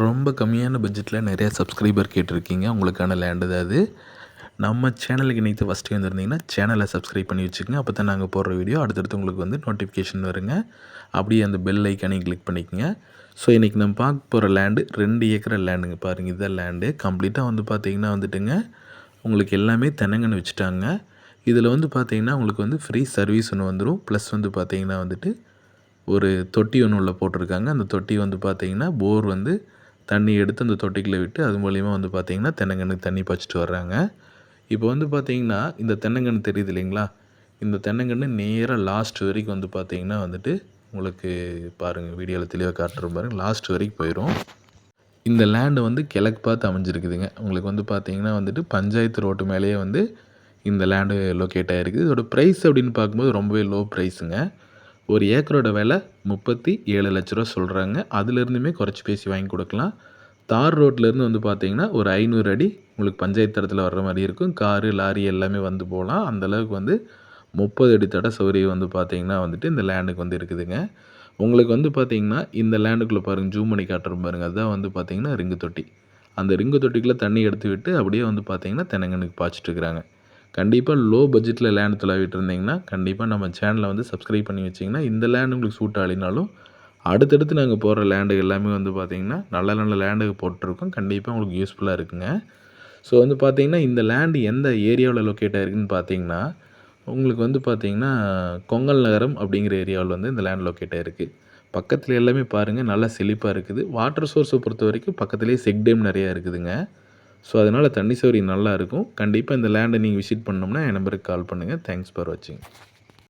ரொம்ப கம்மியான பட்ஜெட்டில் நிறையா சப்ஸ்கிரைபர் கேட்டிருக்கீங்க. உங்களுக்கான லேண்டு தான் அது. நம்ம சேனலுக்கு இணைத்து ஃபஸ்ட்டு வந்துருந்தீங்கன்னா சேனலை சப்ஸ்கிரைப் பண்ணி வச்சுக்கோங்க. அப்போ தான் நாங்கள் போடுற வீடியோ அடுத்தடுத்து உங்களுக்கு வந்து நோட்டிஃபிகேஷன் வருங்க. அப்படியே அந்த பெல் ஐக்கானையும் கிளிக் பண்ணிக்கோங்க. ஸோ இன்றைக்கி நம்ம பார்க்க போகிற லேண்டு ரெண்டு ஏக்கர் லேண்டுங்க பாருங்கள் இதுதான் லேண்டு கம்ப்ளீட்டாக வந்து பார்த்தீங்கன்னா வந்துட்டுங்க உங்களுக்கு எல்லாமே தென்னங்கன்று வச்சுட்டாங்க. இதில் வந்து பார்த்தீங்கன்னா உங்களுக்கு வந்து ஃப்ரீ சர்வீஸ் ஒன்று வந்துடும் ப்ளஸ் வந்து பார்த்தீங்கன்னா வந்துட்டு ஒரு தொட்டி ஒன்று உள்ளே போட்டிருக்காங்க. அந்த தொட்டி வந்து பார்த்தீங்கன்னா போர் வந்து தண்ணி எடுத்து அந்த தொட்டிக்குள்ளே விட்டு அது மூலிமா வந்து பார்த்திங்கன்னா தென்னங்கன்று தண்ணி பாய்ச்சிட்டு வர்றாங்க. இப்போ வந்து பார்த்திங்கன்னா இந்த தென்னங்கன்று தெரியுது இல்லைங்களா? இந்த தென்னங்கன்று நேராக லாஸ்ட் வரைக்கும் வந்து பார்த்திங்கன்னா வந்துட்டு உங்களுக்கு பாருங்கள் வீடியோவில் தெளிவாக காட்டுற பாருங்கள் லாஸ்ட் வரைக்கும் போயிடும் இந்த லேண்டு வந்து கிழக்கு பார்த்து அமைஞ்சிருக்குதுங்க. உங்களுக்கு வந்து பார்த்திங்கன்னா வந்துட்டு பஞ்சாயத்து ரோட்டு மேலேயே வந்து இந்த லேண்டு லொக்கேட் ஆகிருக்குது இதோட ப்ரைஸ் அப்படின்னு பார்க்கும்போது ரொம்பவே லோ ப்ரைஸுங்க ஒரு ஏக்கரோட விலை முப்பத்தி ஏழு லட்ச ரூபா சொல்கிறாங்க அதுலேருந்துமே குறைச்சி பேசி வாங்கி கொடுக்கலாம். தார் ரோட்லேருந்து வந்து பார்த்தீங்கன்னா ஒரு ஐநூறு அடி உங்களுக்கு பஞ்சாயத்து தரத்தில் வர்ற மாதிரி இருக்கும். காரு லாரி எல்லாமே வந்து போகலாம். அந்தளவுக்கு வந்து முப்பது அடி தட சௌகரியம் வந்து பார்த்திங்கன்னா வந்துட்டு இந்த லேண்டுக்கு வந்து இருக்குதுங்க. உங்களுக்கு வந்து பார்த்தீங்கன்னா இந்த லேண்டுக்குள்ளே பாருங்கள் ஜூம் பண்ணி காட்டுறோம் பாருங்கள் அதுதான் வந்து பார்த்தீங்கன்னா ரிங்கு தொட்டி. அந்த ரிங்கு தொட்டிக்குள்ளே தண்ணி எடுத்து விட்டு அப்படியே வந்து பார்த்தீங்கன்னா தென்னங்கனுக்கு பாய்ச்சிட்டு இருக்கிறாங்க. கண்டிப்பாக லோ பட்ஜெட்டில் லேண்ட் தொலைவிட்டு இருந்தீங்கன்னா கண்டிப்பாக நம்ம சேனலை வந்து சப்ஸ்கிரைப் பண்ணி வச்சிங்கன்னா இந்த லேண்ட் உங்களுக்கு சூட் ஆகினாலும் அடுத்தடுத்து நாங்கள் போகிற லேண்டு எல்லாமே வந்து பார்த்திங்கன்னா நல்ல நல்ல லேண்டுக்கு போட்டிருக்கோம். கண்டிப்பாக உங்களுக்கு யூஸ்ஃபுல்லாக இருக்குங்க. ஸோ வந்து பார்த்திங்கன்னா இந்த லேண்டு எந்த ஏரியாவில் லொக்கேட் ஆகிருக்குன்னு பார்த்தீங்கன்னா உங்களுக்கு வந்து பார்த்திங்கன்னா கொங்கல் நகரம் அப்படிங்கிற ஏரியாவில் வந்து இந்த லேண்ட் லொக்கேட் ஆகிருக்கு பக்கத்தில் எல்லாமே பாருங்கள் நல்லா செழிப்பாக இருக்குது. வாட்டர் சோர்ஸை பொறுத்த வரைக்கும் பக்கத்துலேயே செக் டேம் நிறையா இருக்குதுங்க. ஸோ அதனால் தண்ணி சௌகரியம் நல்லா இருக்கும். கண்டிப்பாக இந்த லேண்டை நீங்கள் விசிட் பண்ணோம்னா என் நம்பருக்கு கால் பண்ணுங்கள் தேங்க்ஸ் ஃபார் வாட்சிங்